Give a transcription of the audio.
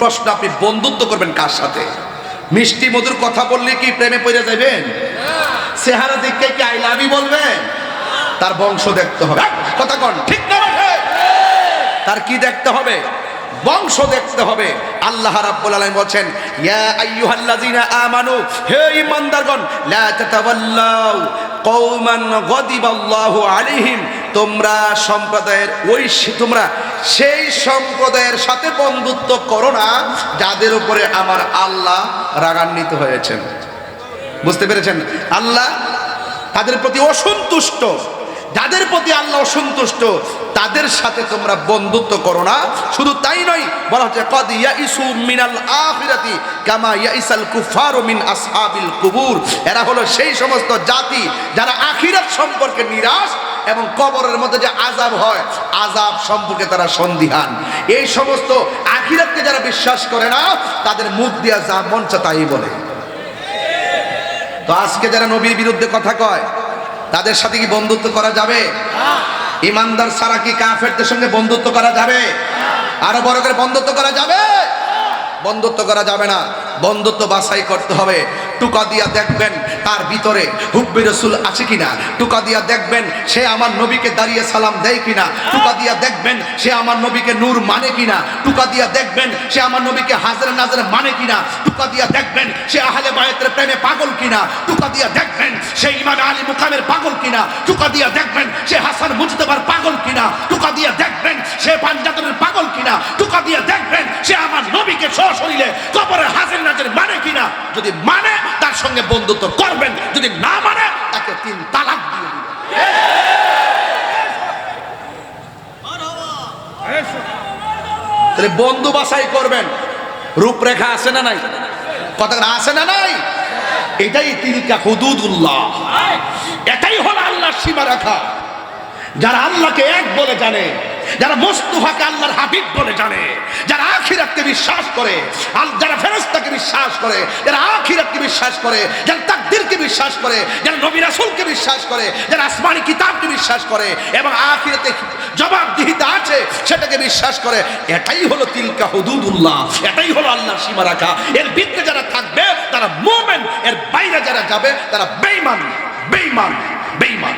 প্রশ্ন আপনি বন্ধুত্ব করবেন কার সাথে? মিষ্টি মধুর কথা বললে কি প্রেমে পড়ে যাবেন? চেহারা দেখে কি আই লাভই বলবেন? তার বংশ দেখতে হবে। কথা কন, ঠিক না তার কি দেখতে হবে? বংশ দেখতে হবে। আল্লাহ রাব্বুল আলামিন বলছেন, ইয়া আইয়ুহাল্লাযিনা আমানু, হে ঈমানদারগণ, লা তাতাওয়াল্লাউ কওমান গদিবাল্লাহু আলাইহিম তোমরা সম্প্রদায়ের ওই তোমরা সেই সম্প্রদায়ের সাথে বন্ধুত্ব করো না, যাদের উপরে আমার আল্লাহ রাগান্বিত হয়েছেন। বুঝতে পেরেছেন? আল্লাহ তাদের প্রতি অসন্তুষ্ট। যাদের প্রতি আল্লাহ অসন্তুষ্ট, তাদের সাথে তোমরা বন্ধুত্ব করো না। শুধু তাই নয়, বলা হচ্ছে, কদ ইয়াইসু মিনাল আখিরাতি কামা ইয়াইসাল কুফারু মিন আসহাবিল কুবুর। এরা হলো সেই সমস্ত জাতি যারা আখিরাত সম্পর্কে নিরাশ এবং কবরের মধ্যে যে আজাব হয় আজাব সম্পর্কে তারা সন্দিহান। এই সমস্ত আখিরাতকে যারা বিশ্বাস করে না, তাদের মুখ দিয়া যা চায় তাই বলে। তো আজকে যারা নবীর বিরুদ্ধে কথা কয়, তাদের সাথে কি বন্ধুত্ব করা যাবে? ইমানদার সারা কি কাফেরদের সঙ্গে বন্ধুত্ব করা যাবে? আরও বড় করে বন্ধুত্ব করা যাবে? বন্ধুত্ব করা যাবে না। বন্ধুত্ব বাছাই করতে হবে। টুকা দিয়া দেখবেন তার ভিতরে হুব্বি রসুল আছে কিনা? টুকা দিয়া দেখবেন সে আমার নবীকে দাঁড়িয়ে সালাম দেয় কিনা? টুকা দিয়া দেখবেন সে আমার নবীকে নূর মানে কিনা? টুকা দিয়া দেখবেন সে আমার নবীকে হাজার নাজার মানে কিনা? টুকা দিয়া দেখবেন সে আহলে বায়তের প্রেমে পাগল কিনা? টুকা দিয়া দেখবেন সে ইমাম আলী মুকামের পাগল কিনা? টুকা দিয়া দেখবেন সে হাসান মুজতবার পাগল কিনা? টুকা দিয়া দেখবেন সে পাঞ্জাতনের পাগল কিনা? টুকা দিয়া দেখবেন সে আমার নবীকে সশরীরে কবরে হাজির নাজের মানে কিনা? যদি মানে সঙ্গে বন্ধুত্ব করবেন, যদি না মানে তাকে তিন তালাক দিয়ে দিবেন। বন্ধু বাসাই করবেন। রূপরেখা আছে না নাই? কথা আছে না নাই? এটাই তিলকা হুদুদুল্লাহ। এটাই হলো আল্লাহর সীমা রাখা যারা আল্লাহকে এক বলে জানে যারা মোস্তফাকে আল্লাহর হাবিব বলে জানে, যারা আখিরাতকে বিশ্বাস করে আল- যারা ফেরেশতাকে বিশ্বাস করে, যারা আখিরাতকে বিশ্বাস করে, যারা তাকদীরকে বিশ্বাস করে, যারা নবী রাসূলকে বিশ্বাস করে, যারা আসমানি কিতাবকে বিশ্বাস করে এবং আখিরাতে জবাবদিহিতা আছে, সেটাকে বিশ্বাস করে, এটাই হলো তিলকা হুদুদুল্লাহ, এটাই হলো আল্লাহর সীমা রাখা। এর ভিতরে যারা থাকবে, তারা মুমিন, এর বাইরে যারা যাবে, তারা বেঈমান বেইমান বেঈমান।